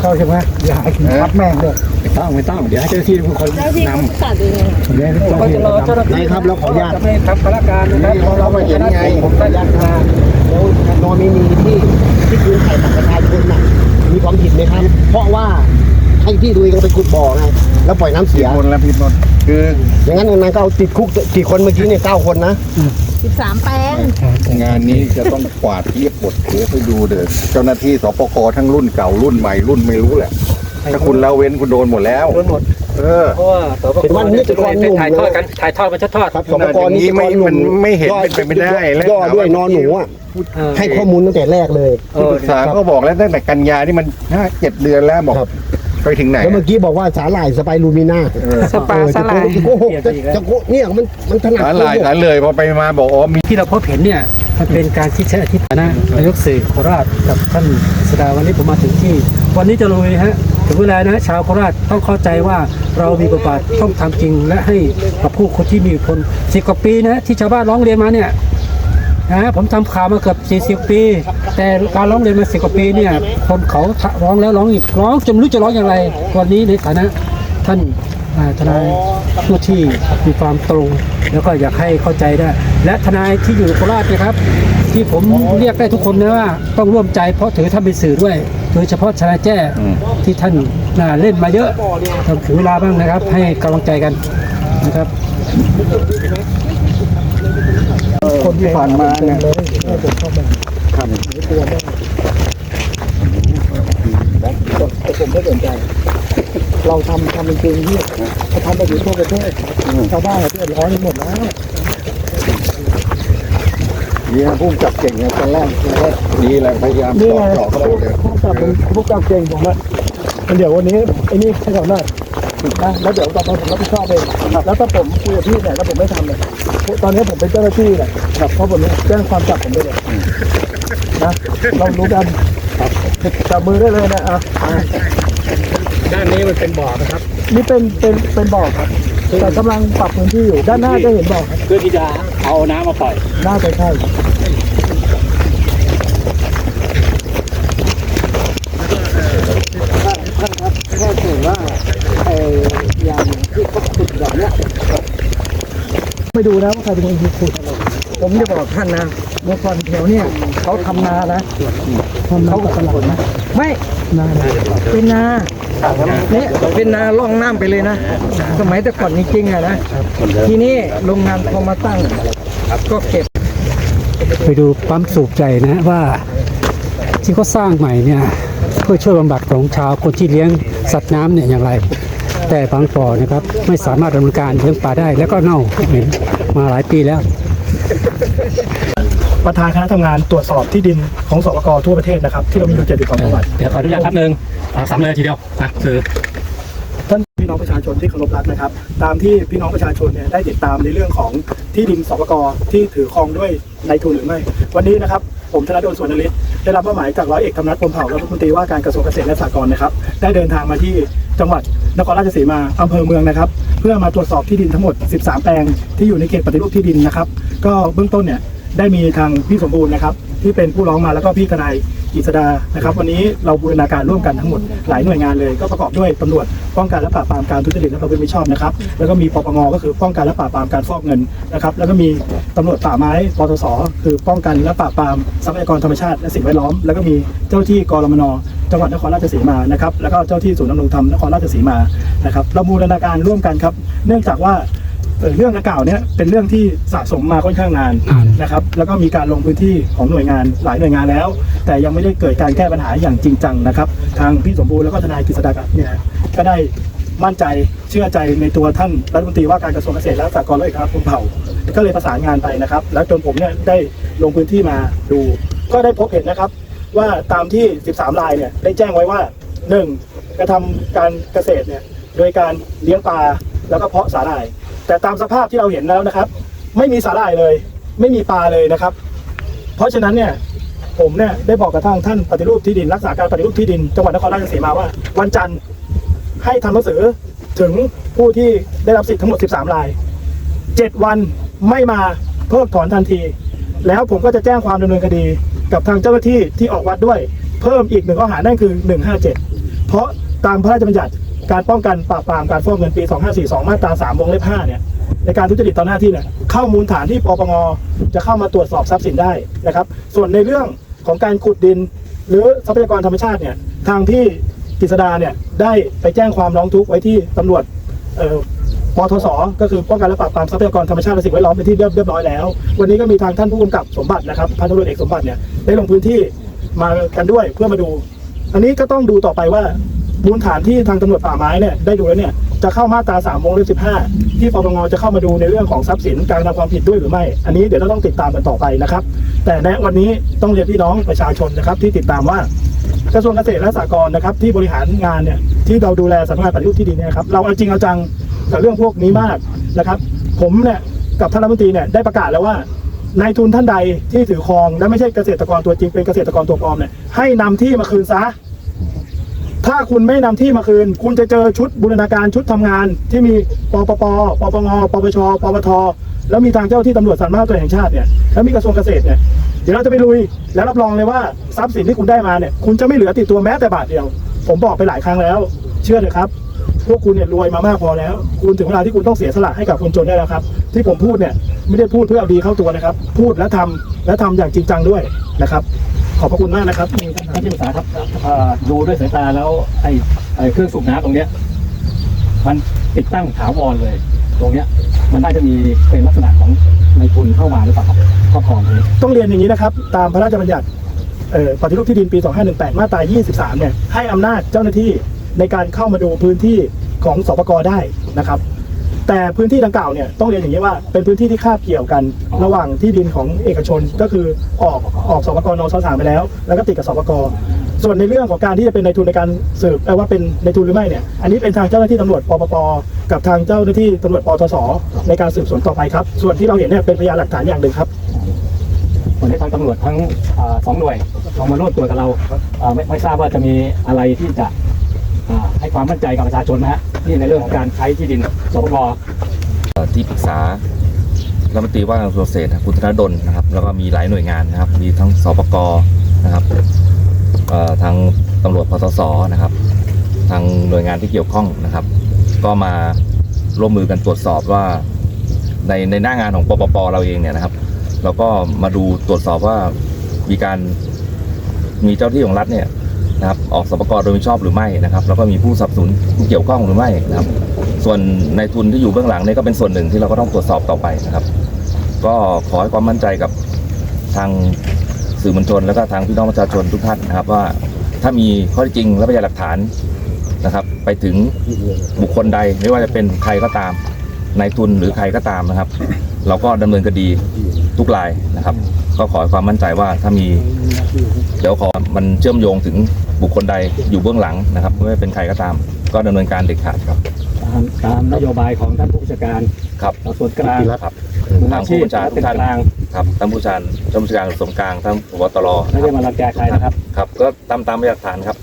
เข้าใช่ไหมอย่าให้ถึงพัดแม่งเลยไม่ต้องไม่ต้อง เดี๋ยวให้เจ้าหน้าที่เป็นคนเจ้าที่นเขาประกาศเองำเดี๋ยวให้เจ้าหน้าที่นำนายครับเราขออนุญาต ไม่ทำพนักงานนะครับเราเรามาเห็นไง ผมก็ยักมาแล้วนอมินีที่ที่คืนไข่บัตรประชาชนน่ะมีความผิดไหมครับ เพราะว่าให้ที่ตัวเองเอาไปขุดบ่อไง แล้วปล่อยน้ำเสีย คนละผิดหมดคืออย่างนั้นนายก็เอาติดคุกกี่คนเมื่อกี้เนี่ยเก้าคนนะสิบสามแปลงงานนี้จะต้องกวาดเรียบหมดเถือไปดูเด้อเจ้าหน้าที่สปกทั้งรุ่นเก่ารุ่นใหม่รุ่นไม่รู้แหละ ถ้าคุณละเว้นคุณโดนหมดแล้วโดนหมดเออเพราะว่าสปเห็นว่านี่จะก่อนหนุ่มถ่ายทอดกันถ่ายทอดมันทอดครับสขปนาดกอย่างนี้นี่ไม่มันไม่เห็นเป็นไปไม่ได้แล้วย่อด้วยนอนหนูอะเออให้ข้อมูลตั้งแต่แรกเลยเออปรึกษาก็บอกแล้วตั้งแต่กันยานี่มันห้าเจ็ดเดือนแล้วบอกครับ ไปถึงไหน แล้วเมื่อกี้บอกว่าสาหร่ายสไปรูมิน่าเออสปาสลายจะโกหกจะจะโกหกเนี่ยมันมันถนัดสาหลายสาเลยพอไปมาบอกอ๋อมีที่เราพบเห็นเนี่ยมันเป็นการที่ใช้อธิษฐานนายกสื่อโคราชกับท่านสดาวันนี้ผมมาถึงที่ วันนี้จะลุยฮะถึงเวลานะชาวโคราชต้องเข้าใจว่าเรามีบทบาทต้องทำจริงและให้กับผู้คนที่มีคนสิบกว่าปีนะที่ชาวบ้านร้องเรียนมาเนี่ย นะผมทำข่าวมาเกือบ40 ปี แต่การร้องเรียนมาสิบกว่าปีเนี่ยคนเขาร้องแล้วร้องอีกร้องจนรู้จะร้องอย่างไร วันนี้ในฐานะท่านทนายผู้ที่มีความตรง แล้วก็อยากให้เข้าใจได้ และทนายที่อยู่โคราชนะครับ ที่ผมเรียกได้ทุกคนนะว่าต้องร่วมใจเพราะถือท่านเป็นสื่อด้วย โดยเฉพาะทนายแจ้ที่ท่านาเล่นมาเยอะต้องถึงเวลาบ้างนะครับ ให้กำลังใจกันนะครับ คนที่ผ่านมาเนี่ยครับแต่ผมไม่สนใจ เราทำทำเป็นจริงที่เขาทำไปถึงทั่วประเทศชาวบ้านเดือดร้อนหมดแล้วดีนะพุ่มจับเก่งนะตอนแรกดีแหละพยายามนี่อไงดหลอเขาเลยพวกกับพวกกับเก่งผมอะเดี๋ยววันนี้ไอ้นี่ให้ก่อนหน่ อยนะแล้วเดี๋ยวต่อไปผมรับผิดชอบเองแล้วถ้าผมคุยกับพี่เนี่ยแล้วผมไม่ทำเลยตอนนี้ผมเป็นเจ้าหน้าที่เนี่ยครับเพราะผมแจ้งความจับผมได้เลยนะเรารู้กันจับมือได้เลยนะอะด้านนี้มันเป็นบ่อนะครับ นี่เป็นเป็นเป็นบ่อครับแต่กำลังปรับพื้นที่อยู่ด้านหน้าจะเห็นบ่อครับเพื่อที่จะเอาน้ำมาปล่อยน่าจะใช่ ถ้าเกิดว่าไอ้อย่างที่เขาขุดแบบเนี้ยไม่ ดูนะว่าใครเป็นคนขุดผมจะบอกท่านนะเมื่อก่อนแถวเนี่ยเขาทำนานะเขากับตลาดนะไม่นาเป็นนาเนี่ยเป็นนาล่องน้ำไปเลยนะ สมัยแต่ก่อนจริงๆอะนะทีนี้โรงงานพอมาตั้งก็เก็บ ไปดูปั๊มสูบใจนะว่าที่เขาสร้างใหม่เนี่ยเพื่อช่วยบำบัดของชาวคนที่เลี้ยงสัตว์น้ำเนี่ยอย่างไร แต่บางบ่อนะครับไม่สามารถดำเนินการเลี้ยงปลาได้แล้วก็เน่าเหม็นมาหลายปีแล้ว ประธานคณะทำงานตรวจสอบที่ดินของสปกทั่วประเทศนะครับที่เรามีอยู่เจ็ดสิบกว่าจังหวัดเดี๋ยวขออนุญาตครับหนึ่งสามเลยทีเดียวนะคือ ท่านพี่น้องประชาชนที่เคารพรักนะครับ ตามที่พี่น้องประชาชนเนี่ยได้ติดตามในเรื่องของที่ดินสปกที่ถือครองด้วยนายทุนหรือไม่ วันนี้นะครับผมธนดลสวนนฤทธิ์ได้รับมอบหมายจากร้อยเอกธรรมนัฐพรหมเผ่ารัฐมนตรีว่าการกระทรวงเกษตรและสหกรณ์นะครับ ได้เดินทางมาที่จังหวัด นครราชสีมาอำเภอเมืองนะครับ เพื่อมาตรวจสอบที่ดินทั้งหมด 13 แปลงที่อยู่ในเขตปฏิรูปที่ดินนะครับ ก็เบื้องต้นเนี่ยได้มีทางพี่สมบูรณ์นะครับ ที่เป็นผู้ร้องมาแล้วก็พี่ทนาย กิษดานะครับวันนี้เราบูรณาการร่วมกันทั้งหมดหลายหน่วยงานเลยก็ประกอบด้วยตำรวจป้องกันและปราบปรามการทุจริตและประพฤติมิชอบนะครับแล้วก็มีปปงก็คือป้องกันและปราบปรามการฟอกเงินนะครับแล้วก็มีตำรวจป่าไม้ปตสคือป้องกันและปราบปรามทรัพยากรธรรมชาติและสิ่งแวดล้อม แล้วก็มีเจ้าที่กรมนจังหวัดนครราชสีมานะครับแล้วก็เจ้าที่ศูนย์ดำรงธรรมนครราชสีมานะครับเราบูรณาการร่วมกันครับ เนื่องจากว่า เอ่อเรื่องดังกล่าวเนี่ยเป็นเรื่องที่สะสมมาค่อนข้างนานอ่านนะครับแล้วก็มีการลงพื้นที่ของหน่วยงานหลายหน่วยงานแล้ว แต่ยังไม่ได้เกิดการแก้ปัญหาอย่างจริงจังนะครับ ทางพี่สมบูรณ์แล้วก็ทนายกฤษดากัเนี่ยก็ได้มั่นใจเชื่อใจในตัวท่านรัฐมนตรีว่าการกระทรวงเกษตรและสหกรณ์และเอกอัครราชเผ่า ก็เลยประสานงานไปนะครับ แล้วจนผมเนี่ยได้ลงพื้นที่มาดู ก็ได้พบเห็นนะครับ ว่าตามที่ 13 รายเนี่ยได้แจ้งไว้ว่า 1. กระทำการเกษตรเนี่ยโดยการเลี้ยงปลาแล้วก็เพาะสาหร่าย แต่ตามสภาพที่เราเห็นแล้วนะครับ ไม่มีสาหร่ายเลย ไม่มีปลาเลยนะครับ เพราะฉะนั้นเนี่ยผมเนี่ยได้บอกกับทางท่านปฏิรูปที่ดินรักษาการปฏิรูปที่ดินจังหวัดนครราชสีมาว่า วันจันทร์ให้ทำหนังสือถึงผู้ที่ได้รับสิทธิ์ทั้งหมด 13 ราย 7 วันไม่มาเพิกถอนทันที แล้วผมก็จะแจ้งความดำเนินคดีกับทางเจ้าหน้าที่ที่ออกวัดด้วย เพิ่มอีกหนึ่งข้อหานั่นคือ 157 เพเพราะตามพระราชบัญญัติ การป้องกันปราบปรามการฟอกเงินปี 2542 มาตรา 3 วงเล็บ 5 เนี่ยในการทุจริตต่อหน้าที่เนี่ยเข้ามูลฐานที่ปปงจะเข้ามาตรวจสอบทรัพย์สินได้นะครับ ส่วนในเรื่องของการขุดดิน หรือทรัพยากรธรรมชาติเนี่ยทางที่กฤษดาเนี่ยได้ไปแจ้งความร้องทุกข์ไว้ที่ตำรวจเอ่อปทศก็คือป้องกันและปราบปรามทรัพยากรธรรมชาติและสิ่งแวดล้อมเป็นที่เรียบเรียบร้อยแล้ว วันนี้ก็มีทางท่านผู้กำกับสมบัตินะครับพันตำรวจเอกสมบัติเนี่ยได้ลงพื้นที่มากันด้วยเพื่อมาดู อันนี้ก็ต้องดูต่อไปว่า มูลฐานที่ทางตำรวจป่าไม้เนี่ยได้ดูแล้วเนี่ยจะเข้ามาตรา3วงเล็บ15 ที่ปปงจะเข้ามาดูในเรื่องของทรัพย์สินการกระทำความผิดด้วยหรือไม่ อันนี้เดี๋ยวเราต้องติดตามกันต่อไปนะครับ แต่ในวันนี้ต้องเรียนพี่น้องประชาชนนะครับที่ติดตามว่ากระทรวงเกษตรและสหกรณ์นะครับที่บริหารงานเนี่ยที่เราดูแลสำนักงานปฏิรูปที่ดินเนี่ยครับเราเอาจริงเอาจังกับเรื่องพวกนี้มากนะครับ ผมเนี่ยกับท่านรัฐมนตรีเนี่ยได้ประกาศแล้วว่านายทุนท่านใดที่ถือครองและไม่ใช่เกษตรกรตัวจริงเป็นเกษตรกรตัวปลอมเนี่ยให้นำที่มาคืนซะ ถ้าคุณไม่นำที่มาคืน คุณจะเจอชุดบูรณาการชุดทำงาน ที่มีปปปปปงปปชปปทแล้วมีทางเจ้าที่ตำรวจสาธารณสุขแห่งชาติเนี่ยแล้วมีกระทรวงเกษตรเนี่ยเดี๋ยวเราจะไปลุยแล้วรับรองเลยว่าทรัพย์สินที่คุณได้มาเนี่ยคุณจะไม่เหลือติดตัวแม้แต่บาทเดียว ผมบอกไปหลายครั้งแล้ว เชื่อเลยครับ พวกคุณเนี่ยรวยมามากพอแล้ว คุณถึงเวลาที่คุณต้องเสียสละให้กับคนจนได้แล้วครับ ที่ผมพูดเนี่ยไม่ได้พูดเพื่อเอาดีเข้าตัวนะครับ พูดและทำและทำอย่างจริงจังด้วยนะครับ ขอบพระคุณมากนะครับท่านที่ปรึกษาครับดูด้วยสายตาแล้วไอ้ไอ้เครื่องสูบน้ำตรงเนี้ย มันติดตั้งถาวรเลย ตรงเนี้ย มันน่าจะมีเป็นลักษณะของในทุนเข้ามาหรือเปล่าครับครอบครองตรงนี้ต้องเรียนอย่างนี้นะครับ ตามพระราชบัญญัติเอ่อปฏิรูปที่ดินปี 2518 มาตรา 23 เนี่ยให้อำนาจเจ้าหน้าที่ในการเข้ามาดูพื้นที่ของสปกได้นะครับ แต่พื้นที่ดังกล่าวเนี่ยต้องเรียนอย่างนี้ว่าเป็นพื้นที่ที่คาบเกี่ยวกัน ระหว่างที่ดินของเอกชนก็คือออกออกสปกนสสามไปแล้ว แล้วก็ติดกับสปกส่วนในเรื่องของการที่จะเป็นในทุนในการสืบแต่ว่าเป็นในทุนหรือไม่เนี่ยอันนี้เป็นทางเจ้าหน้าที่ตำรวจปปปกับทางเจ้าหน้าที่ตำรวจปทศในการสืบสวนต่อไปครับ ส่วนที่เราเห็นเนี่ยเป็นพยานหลักฐานอย่างหนึ่งครับวันนี้ทางตำรวจทั้งอสองหน่วยลงมาร่วมตรวจกับเราไม่ไม่ทราบว่าจะมีอะไรที่จะ ให้ความมั่นใจกับประชาชนนะฮะที่ในเรื่องของการใช้ที่ดินสปกที่ปรึกษารัฐมนตรีว่าการกระทรวงเกษตรคุณธนดลนะครับ แล้วก็มีหลายหน่วยงานนะครับ มีทั้งสปกนะครับทางตำรวจพทศนะครับ ทางหน่วยงานที่เกี่ยวข้องนะครับ ก็มาร่วมมือกันตรวจสอบว่า ในในหน้างานของปปปเราเองเนี่ยนะครับเราก็มาดูตรวจสอบว่ามีการมีเจ้าที่ของรัฐเนี่ย นะครับออกสปกรโดยมิชอบหรือไม่นะครับแล้วก็มีผู้สนับสนุนผู้เกี่ยวข้องหรือไม่นะครับ ส่วนในทุนที่อยู่เบื้องหลังนี่ก็เป็นส่วนหนึ่งที่เราก็ต้องตรวจสอบต่อไปนะครับ ก็ขอให้ความมั่นใจกับทางสื่อมวลชน แล้วก็ทางพี่น้องประชาชนทุกท่านนะครับ ว่าถ้ามีข้อเท็จจริงและพยานหลักฐานนะครับ ไปถึงบุคคลใดไม่ว่าจะเป็นใครก็ตามนายทุนหรือใครก็ตามนะครับ เราก็ดำเนินคดีทุกรายนะครับ ก็ขอให้ความมั่นใจว่าถ้ามี เดี๋ยวขอมันเชื่อมโยงถึง บุคคลใดอยู่เบื้องหลังนะครับไม่ว่าเป็นใครก็ตาม ก็ดำเนินการเด็ดขาดครับ ตามตามนโยบายของท่านผู้จัดการครับสอบสวนกลางครับมือทาอางผู้ชีพบัญชาทุเป็กนท่านกลางครับท่านผู้ชาท่านผู้การสมกลางท่านผบตรไม่ได้มารังแกใครนะครับ ครับก็ตามตามพยานหลักฐานครับ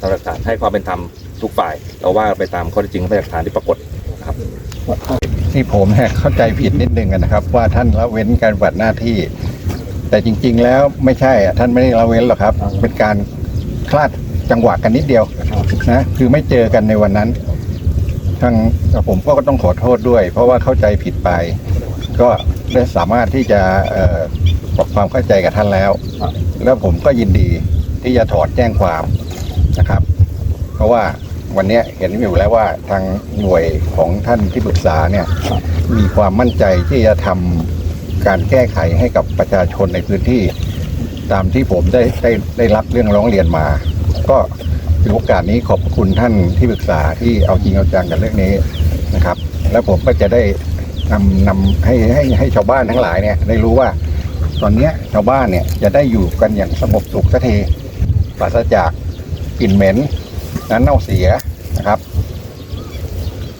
ตามหลักฐานให้ความเป็นธรรมทุกฝ่ายเราว่าไปตามข้อเท็จจริงและพยานหลักฐานที่ปรากฏครับ ที่ผมเนี่ยเข้าใจผิดนิดนึงอะนะครับ ว่าท่านละเว้นการปฏิบัติหน้าที่ แต่จริง ๆ แล้วไม่ใช่อะท่านไม่ได้ละเว้นหรอกครับ เป็นการคลาด จังหวะกันนิดเดียวนะคือไม่เจอกันในวันนั้นทางผมก็ต้องขอโทษด้วย เพราะว่าเข้าใจผิดไป ก็ได้สามารถที่จะเอ่อปรับความเข้าใจกับท่านแล้ว แล้วผมก็ยินดีที่จะถอนแจ้งความนะครับ เพราะว่าวันเนี้ยเห็นอยู่แล้วว่าทางหน่วยของท่านที่ปรึกษาเนี่ยมีความมั่นใจที่จะทำการแก้ไขให้กับประชาชนในพื้นที่ ตามที่ผมได้ได้ได้รับเรื่องร้องเรียนมา ก็ถือโอกาสนี้ขอบคุณท่านที่ปรึกษาที่เอาจริงเอาจังกับเรื่องนี้นะครับ แล้วผมก็จะได้นำนำให้ให้ให้ชาวบ้านทั้งหลายเนี่ยได้รู้ว่า ตอนเนี้ยชาวบ้านเนี่ยจะได้อยู่กันอย่างสงบสุขสักทีปราศจากกลิ่นเหม็นนั้นเน่าเสียนะครับ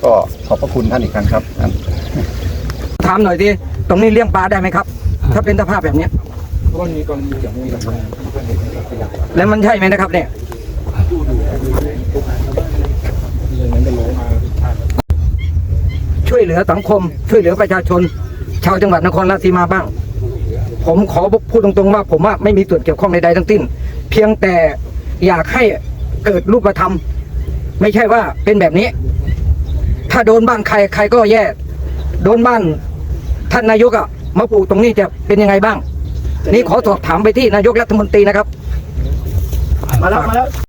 ก็ขอบพระคุณท่านอีกครั้งครับท่านถามหน่อยดิตรงนี้เลี้ยงปลาได้ไหมครับ ถ้าเป็นสภาพแบบเนี้ยแล้วมันใช่ไหมนะครับเนี่ย วยเหลือสังคม ช่วยเหลือประชาชน ชาวจังหวัดนครราชสีมาบ้าง ผมขอพูดตรงๆว่า ผมว่าไม่มีส่วนเกี่ยวข้องใดๆทั้งสิ้น เพียงแต่อยากให้เกิดรูปธรรม ไม่ใช่ว่าเป็นแบบนี้ ถ้าโดนบ้านใครใครก็แย่ โดนบ้านท่านนายกอะมาปลูกตรงนี้จะเป็นยังไงบ้าง นี่ขอสอบถามไปที่นายกรัฐมนตรีนะครับ มาแล้วมาแล้ว